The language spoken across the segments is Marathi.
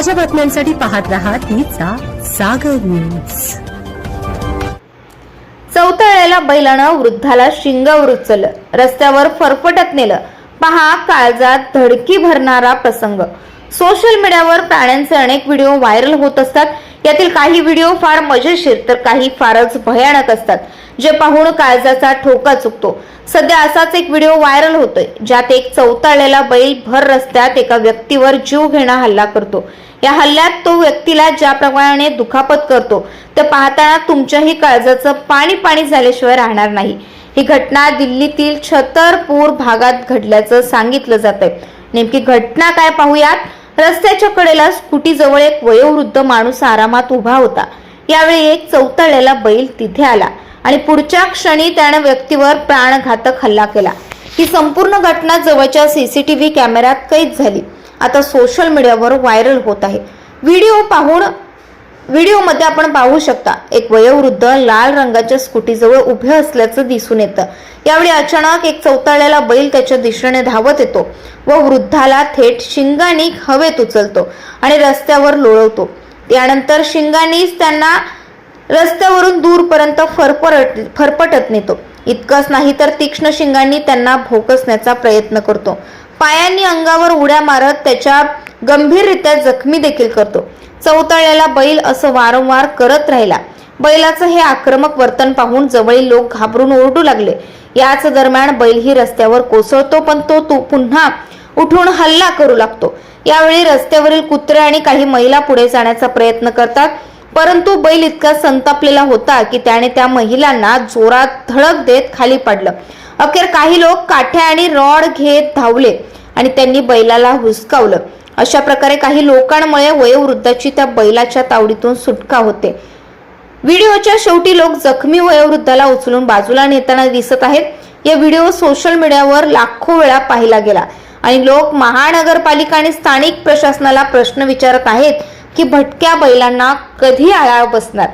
ताज्या बातम्यांसाठी पाहत राहा तिचा सागर न्यूज. चौथळ्याला बैलानं वृद्धाला शिंगावर उचललं. रस्त्यावर फरफटत नेलं. पहा काळजात धडकी भरणारा प्रसंग. सोशल मीडियावर प्राण्यांचे अनेक व्हिडिओ व्हायरल होत असतात. यातील काही व्हिडिओ फार मजेशीर तर काही फारच भयानक असतात जे पाहून काळजाचा ठोका चुकतो. सध्या असाच एक व्हिडिओ व्हायरल होतोय ज्यात एक चौताळलेला बैल भर रस्त्यात एका व्यक्तीवर जीव घेणा हल्ला करतो. या हल्ल्यात तो व्यक्तीला ज्या प्रमाणे दुखापत करतो ते पाहताना तुमच्याही काळजाचं पाणी पाणी झाल्याशिवाय राहणार नाही. ही घटना दिल्लीतील छतरपूर भागात घडल्याचं सांगितलं जात आहे नेमकी घटना काय पाहूयात? रस्त्याच्या कडेला स्कूटीजवळ एक वयोवृद्ध माणूस आरामात उभा होता. यावेळी एक चौतळलेला बैल तिथे आला आणि पुढच्या क्षणी त्याने व्यक्तीवर प्राणघातक हल्ला केला. ही संपूर्ण घटना जवळच्या सीसीटीव्ही कॅमेऱ्यात कैद झाली. आता सोशल मीडियावर व्हायरल होत आहे. व्हिडिओ पाहून व्हिडिओमध्ये आपण पाहू शकता एक वयोवृद्ध लाल रंगाच्या स्कूटीजवळ उभे असल्याचं दिसून येतं. यावेळी अचानक एक चौताळ्याला बैल त्याच्या दिशेने धावत येतो व वृद्धाला थेट शिंगाणी हवेत उचलतो आणि रस्त्यावर लोळवतो. त्यानंतर शिंगाणीच त्यांना रस्त्यावरून दूरपर्यंत फरफरट फरफटत नेतो. इतकंच नाही तर तीक्ष्ण शिंगांनी त्यांना भोकसण्याचा प्रयत्न करतो. पायांनी अंगावर उड्या मारत त्याच्या गंभीररित्या जखमी देखील करतो. चौताळलेला बैल असं वारंवार करत राहिला. बैलाचं हे आक्रमक वर्तन पाहून जवळील लोक घाबरून ओरडू लागले. याच दरम्यान बैल ही रस्त्यावर कोसळतो पण तो तू पुन्हा उठून हल्ला करू लागतो. यावेळी रस्त्यावरील कुत्रे आणि काही महिला पुढे जाण्याचा प्रयत्न करतात परंतु बैल इतका संतापलेला होता की त्याने त्या महिलांना जोरात धडक देत खाली पाडलं. अखेर काही लोक काठ्या आणि रॉड घेत धावले आणि त्यांनी बैलाला हुसकावलं. अशा प्रकारे काही लोकांमुळे वयोवृद्धाची त्या बैलाच्या तावडीतून सुटका होते. व्हिडिओच्या शेवटी लोक जखमी वयोवृद्धाला उचलून बाजूला नेताना दिसत आहेत. या व्हिडिओ सोशल मीडियावर लाखो वेळा पाहिला गेला आणि लोक महानगरपालिका आणि स्थानिक प्रशासनाला प्रश्न विचारत आहेत की भटक्या बैलांना कधी आळा बसणार?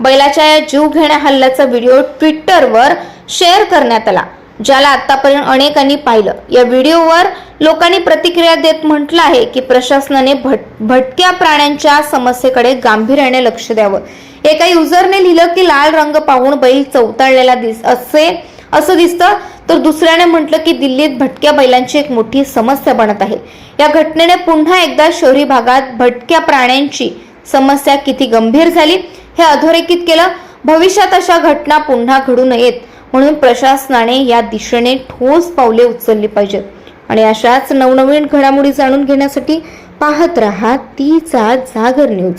बैलाच्या या जीव घेण्या हल्ल्याचा व्हिडिओ ट्विटरवर शेअर करण्यात आला. ज्याला आतापर्यंत अनेकांनी पाहिलं. या व्हिडिओवर लोकांनी प्रतिक्रिया देत म्हटलं आहे की प्रशासनाने भट भटक्या प्राण्यांच्या समस्येकडे गांभीर्याने लक्ष द्यावं. एका युजरने लिहिलं की लाल रंग पाहून बैल चौताळलेला दिस असे असं दिसतं तर दुसऱ्याने म्हटलं की दिल्लीत भटक्या बैलांची एक मोठी समस्या बनत आहे. या घटनेने पुन्हा एकदा शहरी भागात भटक्या प्राण्यांची समस्या किती गंभीर झाली हे अधोरेखित केलं. भविष्यात अशा घटना पुन्हा घडू नयेत म्हणून प्रशासनाने या दिशेने ठोस पावले उचलली पाहिजेत. आणि अशाच नवनवीन घडामोडी जाणून घेण्यासाठी पाहत रहा तीचा जागर न्यूज.